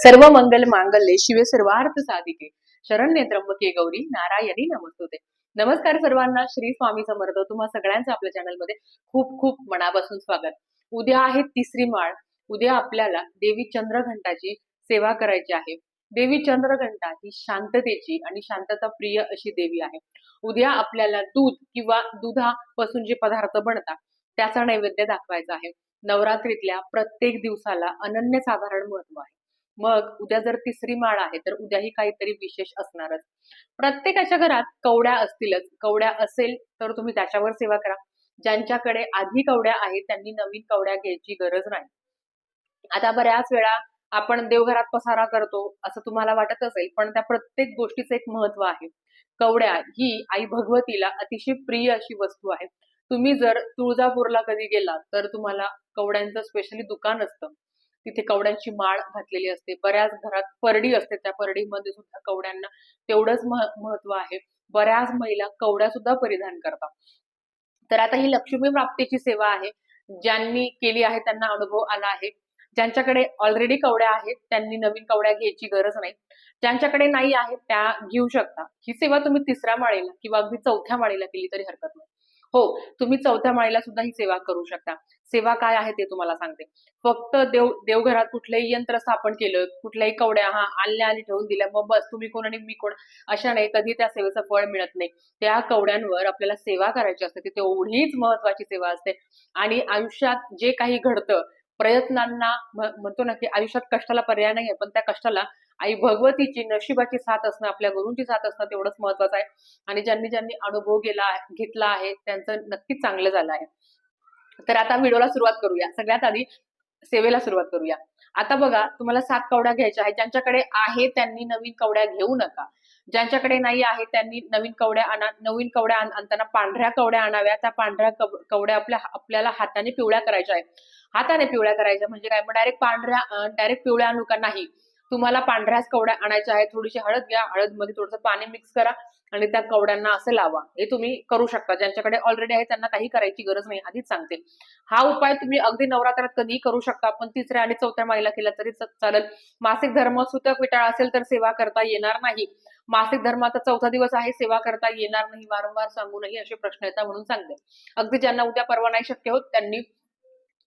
सर्व मंगल मांगल्ये शिवे सर्वार्थ साधिके. शरण नेत्रंबके गौरी नारायणी नमस्तुते. नमस्कार सर्वांना श्री स्वामी समर्थ. तुम्हा सगळ्यांचं आपल्या चॅनलमध्ये खूप खूप मनापासून स्वागत. उद्या आहे तिसरी माळ. उद्या आपल्याला देवी चंद्रघंटाची सेवा करायची आहे. देवी चंद्रघंटा ही शांततेची आणि शांतता प्रिय अशी देवी आहे. उद्या आपल्याला दूध किंवा दुधापासून जे पदार्थ बनतात त्याचा नैवेद्य दाखवायचा आहे. नवरात्रीतल्या प्रत्येक दिवसाला अनन्यसाधारण महत्त्व आहे. मग उद्या जर तिसरी माळ आहे तर उद्याही काहीतरी विशेष असणारच. प्रत्येकाच्या घरात कवड्या असतीलच. कवड्या असेल तर तुम्ही त्याच्यावर सेवा करा. ज्यांच्याकडे आधी कवड्या आहेत त्यांनी नवीन कवड्या घ्यायची गरज नाही. आता बऱ्याच वेळा आपण देवघरात पसारा करतो असं तुम्हाला वाटत असेल पण त्या प्रत्येक गोष्टीचं एक महत्त्व आहे. कवड्या ही आई भगवतीला अतिशय प्रिय अशी वस्तू आहे. तुम्ही जर तुळजापूरला कधी गेला तर तुम्हाला कवड्यांचं स्पेशली दुकान असतं. तिथे कवड्यांची माळ घातलेली असते. बऱ्याच घरात परडी असते. त्या परडीमध्ये सुद्धा कवड्यांना तेवढंच महत्त्व आहे. बऱ्याच महिला कवड्या सुद्धा परिधान करतात. तर आता ही लक्ष्मी प्राप्तीची सेवा आहे. ज्यांनी केली आहे त्यांना अनुभव आला आहे. ज्यांच्याकडे ऑलरेडी कवड्या आहेत त्यांनी नवीन कवड्या घ्यायची गरज नाही. ज्यांच्याकडे नाही आहे त्या घेऊ शकता. ही सेवा तुम्ही तिसऱ्या माळेला किंवा अगदी चौथ्या माळेला केली तरी हरकत नाही. हो तुम्ही चौथ्या माळेला सुद्धा ही सेवा करू शकता. सेवा काय आहे ते तुम्हाला सांगते. फक्त देव देवघरात कुठलंही यंत्र स्थापन केलं कुठल्याही कवड्या हा आणल्या आणि ठेवून दिल्या मग बस तुम्ही कोण आणि मी कोण अशा नाही कधी त्या सेवेचं फळ मिळत नाही. त्या कवड्यांवर आपल्याला सेवा करायची असते ती तेवढीच महत्वाची सेवा असते. आणि आयुष्यात जे काही घडतं प्रयत्नांना म्हणतो ना की आयुष्यात कष्टाला पर्याय नाही पण त्या कष्टाला आई भगवतीची नशिबाची साथ असणं आपल्या गुरुंची साथ असणं तेवढंच महत्वाचं आहे. आणि ज्यांनी ज्यांनी अनुभव गेला घेतला आहे त्यांचं नक्कीच चांगलं झालं आहे. तर आता व्हिडिओला सुरुवात करूया. सगळ्यात आधी सेवेला सुरुवात करूया. आता बघा तुम्हाला सात कवड्या घ्यायच्या आहेत. ज्यांच्याकडे आहे त्यांनी नवीन कवड्या घेऊ नका. ज्यांच्याकडे नाही आहे त्यांनी नवीन कवड्या आणा नवीन कवड्या आणताना पांढऱ्या कवड्या आणाव्या त्या पांढऱ्या कवड्या आपल्या आपल्याला हाताने पिवळ्या करायच्या आहे हाताने पिवळ्या करायच्या म्हणजे काय मग डायरेक्ट पांढऱ्या डायरेक्ट पिवळ्या आणू का नाही? तुम्हाला पांढऱ्याच कवड्या आणायच्या आहेत थोडीशी हळद घ्या हळदमध्ये थोडंसं पाणी मिक्स करा आणि त्या कवड्यांना असं लावा. हे तुम्ही करू शकता. ज्यांच्याकडे ऑलरेडी आहे त्यांना काही करायची गरज नाही. आधीच सांगते. हा उपाय तुम्ही अगदी नवरात्रात कधीही करू शकता. पण तिसऱ्या आणि चौथ्या महिला केला तरी चालेल. मासिक धर्म सुतक विटाळ असेल तर सेवा करता येणार नाही. मासिक धर्माचा चौथा दिवस आहे. सेवा करता येणार नाही. वारंवार सांगू नाही असे प्रश्न येतात म्हणून सांगते. अगदी ज्यांना उद्या परवा नाही शक्य होत त्यांनी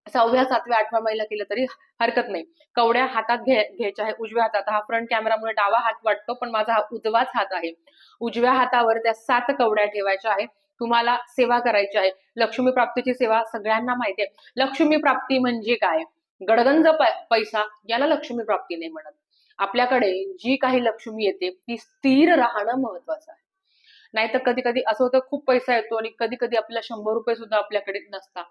सहाव्या सातव्या आठव्या महिला केलं तरी हरकत नाही. कवड्या हातात घे घ्यायच्या आहे उजव्या हातात. हा फ्रंट कॅमेरामुळे डावा हात वाटतो पण माझा हा उजवाच हात आहे. उजव्या हातावर त्या सात कवड्या ठेवायच्या आहे. तुम्हाला सेवा करायची आहे. लक्ष्मी प्राप्तीची सेवा सगळ्यांना माहिती आहे. लक्ष्मी प्राप्ती म्हणजे काय? गडगंज पैसा याला लक्ष्मी प्राप्ती नाही म्हणत. आपल्याकडे जी काही लक्ष्मी येते ती स्थिर राहणं महत्वाचं आहे. नाहीतर कधी कधी असं होतं खूप पैसा येतो आणि कधी कधी आपल्याला शंभर रुपये सुद्धा आपल्याकडे नसतात.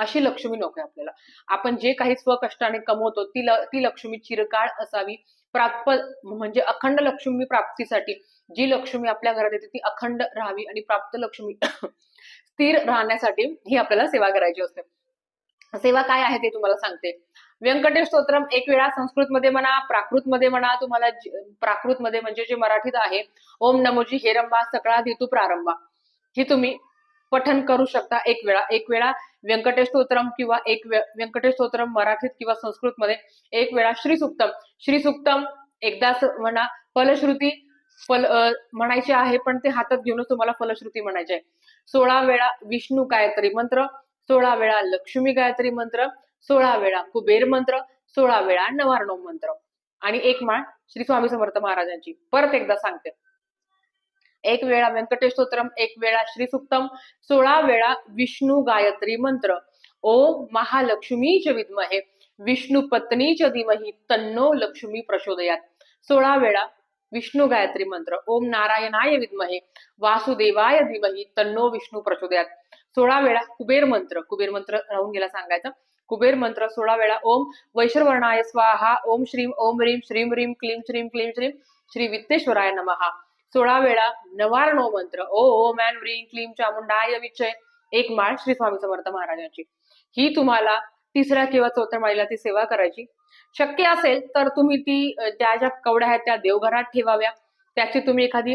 अशी लक्ष्मी नको आपल्याला. आपण जे काही स्वकष्टाने कमवतो ती ती लक्ष्मी चिरकाळ असावी. प्राप्त म्हणजे अखंड लक्ष्मी प्राप्तीसाठी जी लक्ष्मी आपल्या घरात येते ती अखंड राहावी आणि प्राप्त लक्ष्मी स्थिर राहण्यासाठी ही आपल्याला सेवा करायची असते. सेवा काय आहे ते तुम्हाला सांगते. व्यंकटेश स्तोत्रम एक वेळा संस्कृत मध्ये म्हणा प्राकृत मध्ये म्हणा तुम्हाला प्राकृत मध्ये म्हणजे जे मराठीत आहे ओम नमोजी हेरंबा सकळा धितू प्रारंभा. ही तुम्ही पठन करू शकता एक वेळा. एक वेळा व्यंकटेश स्तोत्रम किंवा एक व्यंकटेश स्तोत्रम मराठीत किंवा संस्कृतमध्ये एक वेळा श्री सुक्तम श्री सुक्तम एकदा म्हणा फलश्रुती फल अं, म्हणायची आहे पण ते हातात घेऊनच तुम्हाला फलश्रुती म्हणायची आहे. सोळा वेळा विष्णू गायत्री मंत्र सोळा वेळा लक्ष्मी गायत्री मंत्र सोळा वेळा कुबेर मंत्र सोळा वेळा नवारणव मंत्र. आणि एक माळ श्री स्वामी समर्थ महाराजांची. परत एकदा सांगते. एक वेळा व्यंकटेश स्तोत्रम एक वेळा श्री सुक्तम सोळा वेळा विष्णू गायत्री मंत्र. ओम च विद्महे विष्णू च दीमहि तन्नो लक्ष्मी प्रचोदयात. सोळा वेळा विष्णू गायत्री मंत्र. ओम नारायणाय विद्महे वासुदेवाय धीमही तन्नो विष्णू प्रचोदयात. सोळा वेळा कुबेर मंत्र. कुबेर मंत्र राहून गेला सांगायचं. कुबेर मंत्र सोळा वेळा ओम वैश्ववर्णाय स्वाहा ओम श्रीम ओम ह्रीम श्रीम ह्रीम क्लीम श्रीम क्लीम श्रीम श्री वित्तेश्वराय नमहा सोळा वेळा नवारणो मंत्र. ओ ओ मॅन व्रीन क्लीम चामुंडाय विचय एक माळ श्री स्वामी समर्थ महाराजांची. ही तुम्हाला तिसऱ्या किंवा चौथ्या माळीला ती सेवा करायची. शक्य असेल तर तुम्ही ती त्या ज्या कवड्या आहेत त्या देवघरात ठेवाव्या. त्याची तुम्ही एखादी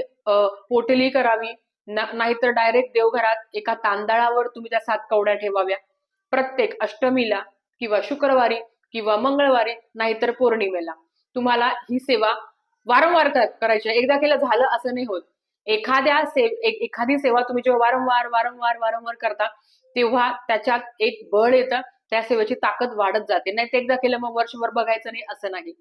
पोटली करावी. नाहीतर डायरेक्ट देवघरात एका तांदळावर तुम्ही त्या सात कवड्या ठेवाव्या. प्रत्येक अष्टमीला किंवा शुक्रवारी किंवा मंगळवारी नाहीतर पौर्णिमेला. तुम्हाला ही सेवा वारंवार करायचे. एकदा केलं झालं असं नाही होत. एखाद्या से एखादी सेवा तुम्ही जेव्हा वारंवार वारंवार वारंवार करता तेव्हा त्याच्यात एक बळ येतं. त्या सेवेची ताकद वाढत जाते. नाही ते एकदा केलं मग वर्षभर बघायचं नाही असं नाही.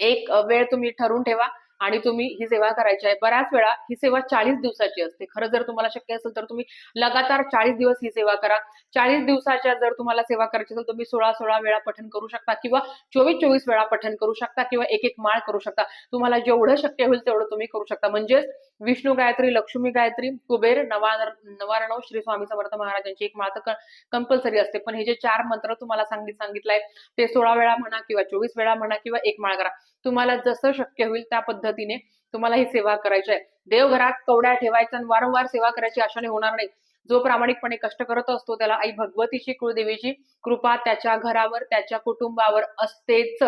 एक वेळ तुम्ही ठरवून ठेवा. आणि तुम्ही ही सेवा करायची आहे. बऱ्याच वेळा ही सेवा चाळीस दिवसाची असते. खरं जर तुम्हाला शक्य असेल तर तुम्ही लगातार चाळीस दिवस ही सेवा करा. चाळीस दिवसाच्या जर तुम्हाला सेवा करायची असेल तुम्ही सोळा सोळा वेळा पठण करू शकता किंवा चोवीस चोवीस वेळा पठण करू शकता किंवा एक एक माळ करू शकता. तुम्हाला जेवढं शक्य होईल तेवढं तुम्ही करू शकता. म्हणजेच विष्णू गायत्री लक्ष्मी गायत्री कुबेर नवा नवारणव श्री स्वामी समर्थ महाराजांची एक माळ तर कंपल्सरी असते. पण हे जे चार मंत्र तुम्हाला सांगित सांगितलंय ते सोळा वेळा म्हणा किंवा चोवीस वेळा म्हणा किंवा एक माळ करा. तुम्हाला जसं शक्य होईल त्या पद्धतीने तुम्हाला ही सेवा करायची आहे. देवघरात कवड्या ठेवायचा आणि वारंवार सेवा करायची आशाने होणार नाही. जो प्रामाणिकपणे कष्ट करत असतो त्याला आई भगवतीची कुळदेवीची कृपा त्याच्या घरावर त्याच्या कुटुंबावर असतेच.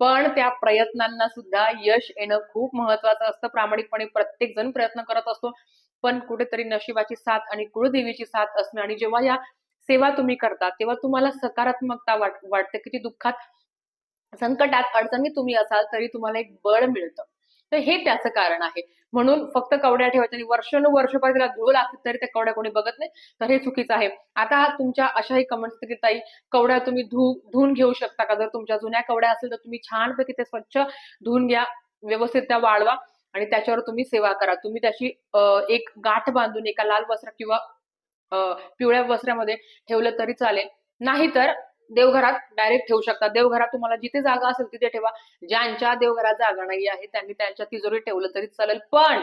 पण त्या प्रयत्नांना सुद्धा यश येणं खूप महत्वाचं असतं. प्रामाणिकपणे प्रत्येक जण प्रयत्न करत असतो. पण कुठेतरी नशिबाची साथ आणि कुळदेवीची साथ असणं आणि जेव्हा या सेवा तुम्ही करता तेव्हा तुम्हाला सकारात्मकता वाट वाटते. किती दुःखात संकटात अडचणीत तुम्ही असाल तरी तुम्हाला एक बळ मिळतं. तर हे त्याचं कारण आहे. म्हणून फक्त कवड्या ठेवायच्या आणि वर्षानुवर्षभर त्याला धूळ लागत तरी त्या कवड्या कोणी बघत नाही. तर हे चुकीचं आहे. आता तुमच्या अशाही कमेंट्स की ताई कवड्या तुम्ही धु धुवून घेऊ शकता का? जर तुमच्या जुन्या कवड्या असेल तर तुम्ही छानपैकी ते स्वच्छ धुवून घ्या व्यवस्थित त्या वाळवा आणि त्याच्यावर तुम्ही सेवा करा. तुम्ही त्याची एक गाठ बांधून एका लाल वस्त्र किंवा पिवळ्या वस्त्रामध्ये ठेवलं तरी चालेल. नाहीतर देवघरात डायरेक्ट ठेवू शकता. देवघरात तुम्हाला जिथे जागा असेल तिथे ठेवा. ज्यांच्या देवघरात जागा नाही आहे त्यांनी त्यांच्या तिजोरीत ठेवलं तरी चालेल. पण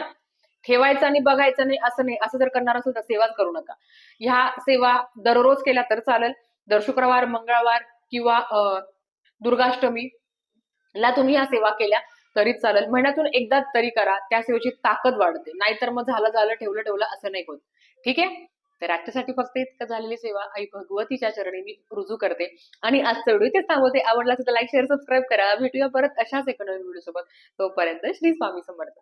ठेवायचं आणि बघायचं नाही असं नाही. असं जर करणार असेल तर सेवाच करू नका. ह्या सेवा दररोज केल्या तर चालेल. दर शुक्रवार मंगळवार किंवा अं, दुर्गाष्टमी ला तुम्ही ह्या सेवा केल्या तरी चालेल. महिन्यातून एकदा तरी करा. त्या सेवेची ताकद वाढते. नाहीतर मग झालं झालं ठेवलं ठेवलं असं नाही होत. ठीक आहे? तर आजच्यासाठी फक्त इतकं झालेली सेवा आई भगवतीच्या चरणी मी रुजू करते. आणि आज चढू ते सांगते आवडला तर लाईक शेअर सबस्क्राईब करा. भेटूया परत अशाच एका नवीन व्हिडिओ सोबत. तोपर्यंत श्री स्वामी समर्थ.